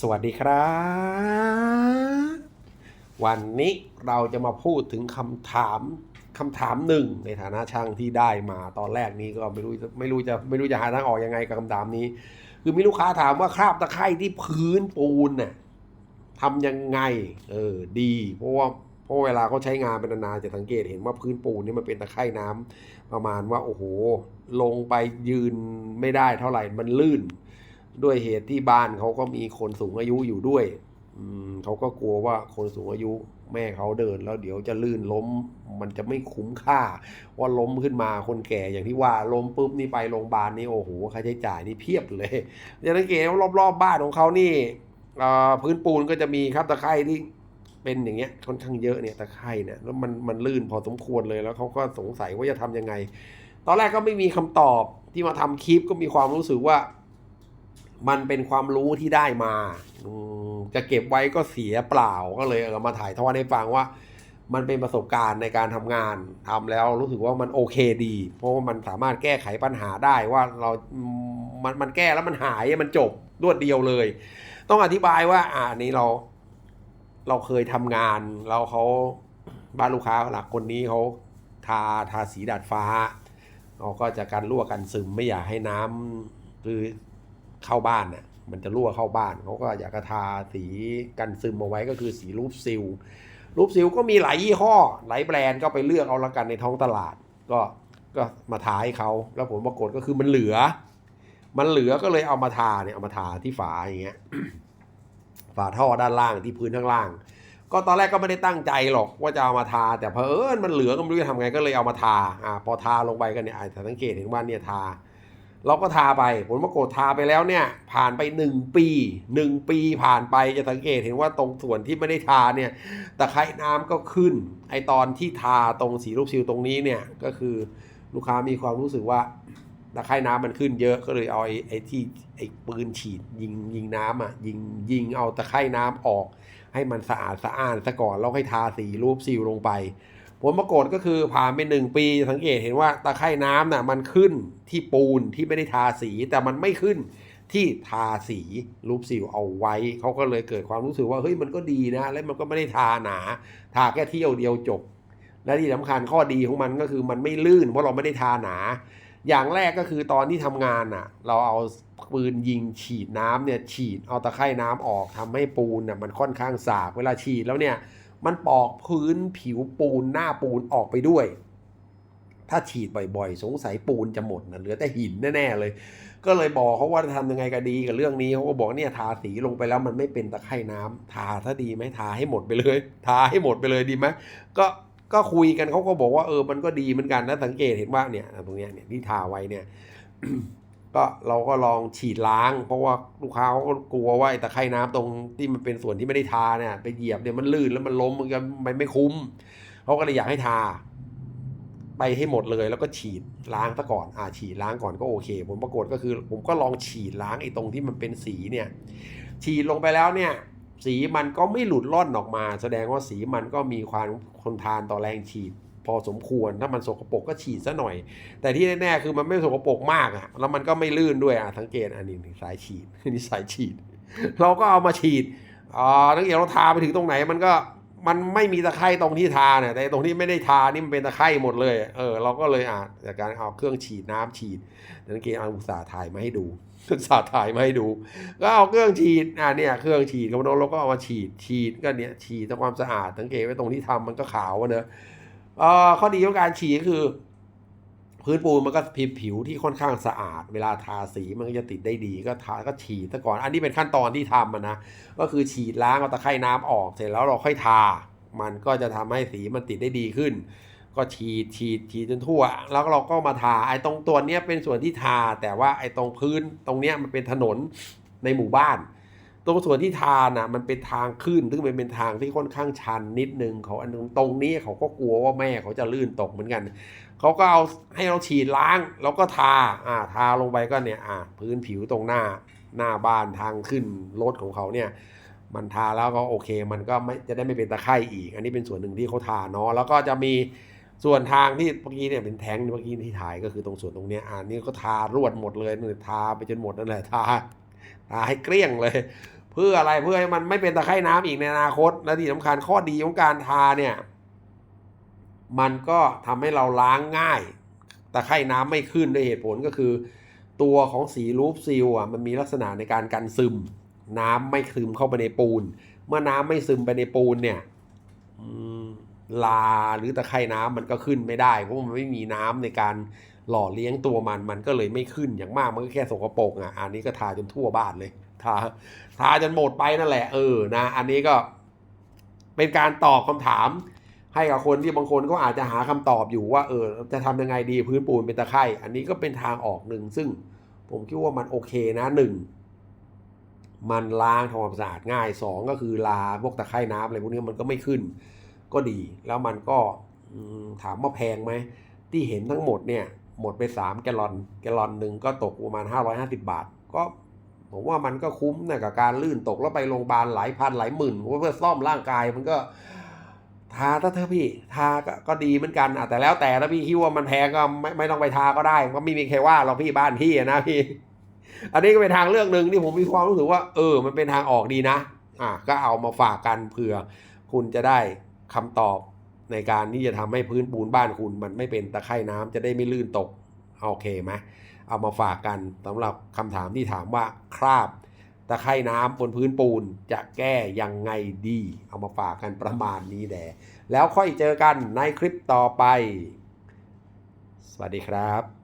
สวัสดีครับ วันนี้เราจะมาพูดถึงคำถามคำถามหนึ่งในฐานะช่างที่ได้มาตอนแรกนี้ก็ไม่รู้ไม่รู้จะไม่รู้จะหาทางออกยังไงกับคำถามนี้ คือมีลูกค้าถามว่าคราบตะไคร่ที่พื้นปูนน่ะทำยังไงเออดี เพราะว่าเพราะเวลาเขาใช้งานเป็นนานๆจะสังเกตเห็นว่าพื้นปูนนี่มันเป็นตะไคร่น้ำประมาณว่าโอ้โห ลงไปยืนไม่ได้เท่าไหร่มันลื่น ด้วยเหตุที่บ้านเขาก็มีคนสูงอายุอยู่ด้วยอืมเขาก็กลัวว่าคนสูงอายุแม่เขาเดินแล้วเดี๋ยวจะลื่นล้ม มันจะไม่คุ้มค่า ว่าล้มขึ้นมาคนแก่อย่างที่ว่าล้มปุ๊บนี่ไปโรงพยาบาลนี่โอ้โหค่าใช้จ่ายนี่เพียบเลยจะสังเกตว่ารอบๆบบ้านของเขานี่พื้นปูนก็จะมีครับตะไคร่ที่เป็นอย่างเงี้ยค่อนข้างเยอะเนี่ยตะไคร่เนี่ยแล้วมันมันลื่นพอสมควรเลยแล้วเขาก็สงสัยว่าจะทำยังไง ตอนแรกก็ไม่มีคำตอบที่มาทำคลิปก็มีความรู้สึกว่า มันเป็นความรู้ที่ได้มาจะเก็บไว้ก็เสียเปล่าก็เลยเอามาถ่ายทอดให้ฟังว่า มันเป็นประสบการณ์ในการทำงานทำแล้วรู้สึกว่ามันโอเคดี เพราะว่ามันสามารถแก้ไขปัญหาได้ว่าเรา มันมันแก้แล้วมันหายมันจบรวดเดียวเลย ต้องอธิบายว่า อ่าอันนี้เรา เราเคยทำงาน เราเขาบ้านลูกค้าหลักคนนี้เขาทาทาสีดาดฟ้าเขาก็จะกันรั่วกันซึมไม่อยากให้น้ำคือ เข้าบ้านน่ะมันจะรั่วเข้าบ้านเขาก็อยากทาสีกันซึมเอาไว้ก็คือสีรูปซิลรูปซิลก็มีหลายยี่ห้อหลายแบรนด์ก็ไปเลือกเอาละกันในท้องตลาด ก็ก็มาทาให้เขาแล้วผลปรากฏก็คือมันเหลือ มันเหลือก็เลยเอามาทาเนี่ยเอามาทาที่ฝาอย่างเงี้ยฝาท่อด้านล่างที่พื้นข้างล่าง ก็ตอนแรกก็ไม่ได้ตั้งใจหรอกว่าจะเอามาทา แต่เพอเอิญมันเหลือก็ไม่รู้จะทำไงก็เลยเอามาทาอ่าพอทาลงไปกันเนี่ยอาจจะสังเกตเห็นว่าเนี่ยทา เราก็ทาไปผลปรากฏทาไปแล้วเนี่ยผ่านไปหนึ่งปีหนึ่งปีผ่านไปจะสังเกตเห็นว่าตรงส่วนที่ไม่ได้ทาเนี่ยตะไคร่น้ำก็ขึ้น ไอตอนที่ทาตรงสีรูปซิลตรงนี้เนี่ยก็คือลูกค้ามีความรู้สึกว่าตะไคร่น้ำมันขึ้นเยอะก็เลยเอาไอ้ไอที่ไอ้ปืนฉีดยิงยิงน้ำอะยิงยิงเอาตะไคร่น้ำออก ให้มันสะอาดสะอ้านซะก่อนแล้วค่อยทาสีรูปซิลลงไป ผลปรากฏก็คือผ่านไปหนึ่งปีสังเกตเห็นว่าตะไคร่น้ำน่ะมันขึ้นที่ปูนที่ไม่ได้ทาสี แต่มันไม่ขึ้นที่ทาสีรูปซิลเอาไว้ เขาก็เลยเกิดความรู้สึกว่าเฮ้ยมันก็ดีนะ แล้วมันก็ไม่ได้ทาหนา ทาแค่เที่ยวเดียวจบ และที่สำคัญข้อดีของมันก็คือมันไม่ลื่นเพราะเราไม่ได้ทาหนา อย่างแรกก็คือตอนที่ทำงานน่ะ เราเอาปืนยิงฉีดน้ำเนี่ยฉีดเอาตะไคร่น้ำออกทำให้ปูนน่ะมันค่อนข้างสากเวลาฉีดแล้วเนี่ย มันปอกพื้นผิวปูนหน้าปูนออกไปด้วย ถ้าฉีดบ่อยๆ สงสัยปูนจะหมดนะเหลือแต่หินแน่ๆเลย ก็เลยบอกเขาว่าจะทำยังไงก็ดีกับเรื่องนี้เขาก็บอกเนี่ยทาสีลงไปแล้วมันไม่เป็นตะไคร่น้ำทาถ้าดีไหมทาให้หมดไปเลย ทาให้หมดไปเลยดีไหมก็ก็คุยกันเขาก็บอกว่าเออมันก็ดีเหมือนกันนะสังเกตเห็นว่าเนี่ยตรงเนี้ยเนี่ยที่ทาไว้เนี่ย ก็เราก็ลองฉีดล้าง เพราะว่าลูกค้าเขาก็กลัวว่าไอ้ตะไคร่น้ำตรงที่มันเป็นส่วนที่ไม่ได้ทาเนี่ยไปเหยียบเนี่ยมันลื่นแล้วมันล้มมันก็มันไม่คุ้มเขาก็เลยอยากให้ทา ไปให้หมดเลยแล้วก็ฉีดล้างซะก่อนอ่าฉีดล้างก่อนก็โอเค ผมปรากฏก็คือ ผมก็ลองฉีดล้างไอ้ตรงที่มันเป็นสีเนี่ย ฉีดลงไปแล้วเนี่ย สีมันก็ไม่หลุดล่อนออกมา แสดงว่าสีมันก็มีความทนทานต่อแรงฉีด พอสมควรถ้ามันสกปรกก็ฉีดซะหน่อย แต่ที่แน่ๆคือมันไม่สกปรกมากอะแล้วมันก็ไม่ลื่นด้วยอะสังเกตอันนี้สายฉีดนี่สายฉีด เราก็เอามาฉีดอ่าตั้งแต่เราทาไปถึงตรงไหนมันก็มันไม่มีตะไคร่ตรงที่ทาเนี่ยแต่ตรงที่ไม่ได้ทานี่มันเป็นตะไคร่หมดเลยเออเราก็เลยอะจากการเอาเครื่องฉีดน้ำฉีดสังเกตเอาอุตสาห์ถ่ายมาให้ดูอุตสาห์ถ่ายมาให้ดู ก็เอาเครื่องฉีดอ่าเนี่ยเครื่องฉีดกับน้องเราก็เอามาฉีดฉีดก็เนี่ยฉีดทำความสะอาดสังเกตไว้ตรงที่ทำมันก็ขาวเนอะ ข้อดีของการฉีดก็คือ พื้นปูนมันก็ผิวผิวที่ค่อนข้างสะอาด เวลาทาสีมันก็จะติดได้ดีก็ทาก็ฉีดซะก่อน อันนี้เป็นขั้นตอนที่ทำนะก็คือฉีดล้างเอาตะไคร่น้ำออกเสร็จแล้วเราค่อยทา มันก็จะทำให้สีมันติดได้ดีขึ้น ก็ฉีดฉีดฉีดจนทั่ว แล้วเราก็มาทาไอ้ตรงตัวเนี้ยเป็นส่วนที่ทา แต่ว่าไอ้ตรงพื้นตรงเนี้ยมันเป็นถนนในหมู่บ้าน ตรงส่วนที่ทาน่ะมันเป็นทางขึ้นซึ่งมันเป็นทางที่ค่อนข้างชันนิดนึงเขาอันนึงตรงนี้เขาก็กลัวว่าแม่เขาจะลื่นตกเหมือนกันเขาก็เอาให้เราฉีดล้างแล้วก็ทาอ่าทาลงไปก็เนี่ยอ่าพื้นผิวตรงหน้าหน้าบ้านทางขึ้นรถของเขาเนี่ยมันทาแล้วก็โอเค มันก็ไม่จะได้ไม่เป็นตะไคร่อีก อันนี้เป็นส่วนหนึ่งที่เขาทาเนาะแล้วก็จะมีส่วนทางที่เมื่อกี้เนี่ยเป็นแทงเมื่อกี้ที่ถ่ายก็คือตรงส่วนตรงเนี้ยอ่านี่ก็ทารวดหมดเลยทาไปจนหมดนั่นแหละทา ทาให้เกลี้ยงเลย เพื่ออะไรเพื่อให้มันไม่เป็นตะไคร่น้ำอีกในอนาคตและที่สำคัญข้อดีของการทาเนี่ย มันก็ทำให้เราล้างง่าย ตะไคร่น้ำไม่ขึ้นด้วยเหตุผลก็คือ ตัวของสีรูปซิลอะมันมีลักษณะในการกันซึม น้ำไม่ซึมเข้าไปในปูน เมื่อน้ำไม่ซึมไปในปูนเนี่ยลาหรือตะไคร่น้ำมันก็ขึ้นไม่ได้ เพราะมันไม่มีน้ำในการ หล่อเลี้ยงตัวมันมันก็เลยไม่ขึ้นอย่างมากมันก็แค่สกปรกอะอันนี้ก็ทาจนทั่วบ้านเลยทาทาจนหมดไปนั่นแหละเออนะอันนี้ก็เป็นการตอบคำถาม ให้กับคนที่บางคนก็อาจจะหาคำตอบอยู่ว่าเออจะทำยังไงดีพื้นปูนเป็นตะไคร่อันนี้ก็เป็นทางออกหนึ่งซึ่งผมคิดว่ามันโอเคนะหนึ่งมันล้างทำความสะอาดง่ายสองก็คือลาพวกตะไคร่น้ำอะไรพวกนี้มันก็ไม่ขึ้น ก็ดี แล้วมันก็ถามว่าแพงไหมที่เห็นทั้งหมดเนี่ย หมดไปสามแกลลอน แกลลอนหนึ่งก็ตกประมาณห้าร้อยห้าสิบาท ก็ผมว่ามันก็คุ้มนะกับการลื่นตกแล้วไปโรงพยาบาลหลายพันหลายหมื่นเพื่อซ่อมร่างกายมันก็ทาถ้าเธอพี่ทาก็ก็ดีเหมือนกันอะแต่แล้วแต่ถ้าพี่คิดว่ามันแพงก็ไม่ไม่ต้องไปทาก็ได้ก็ไม่มีใครว่าเราพี่บ้านพี่นะพี่ อันนี้ก็เป็นทางเลือกหนึ่งที่ผมมีความรู้สึกว่า เออ มันเป็นทางออกดีนะ อะก็เอามาฝากกันเผื่อคุณจะได้คำตอบ ในการที่จะทำให้พื้นปูนบ้านคุณ มันไม่เป็นตะไคร่น้ำจะได้ไม่ลื่นตกโอเคไหมเอามาฝากกันสำหรับคำถามที่ถามว่าคราบตะไคร่น้ำบนพื้นปูนจะแก้ยังไงดี เอามาฝากกันประมาณนี้แดแล้วค่อยเจอกันในคลิปต่อไป สวัสดีครับ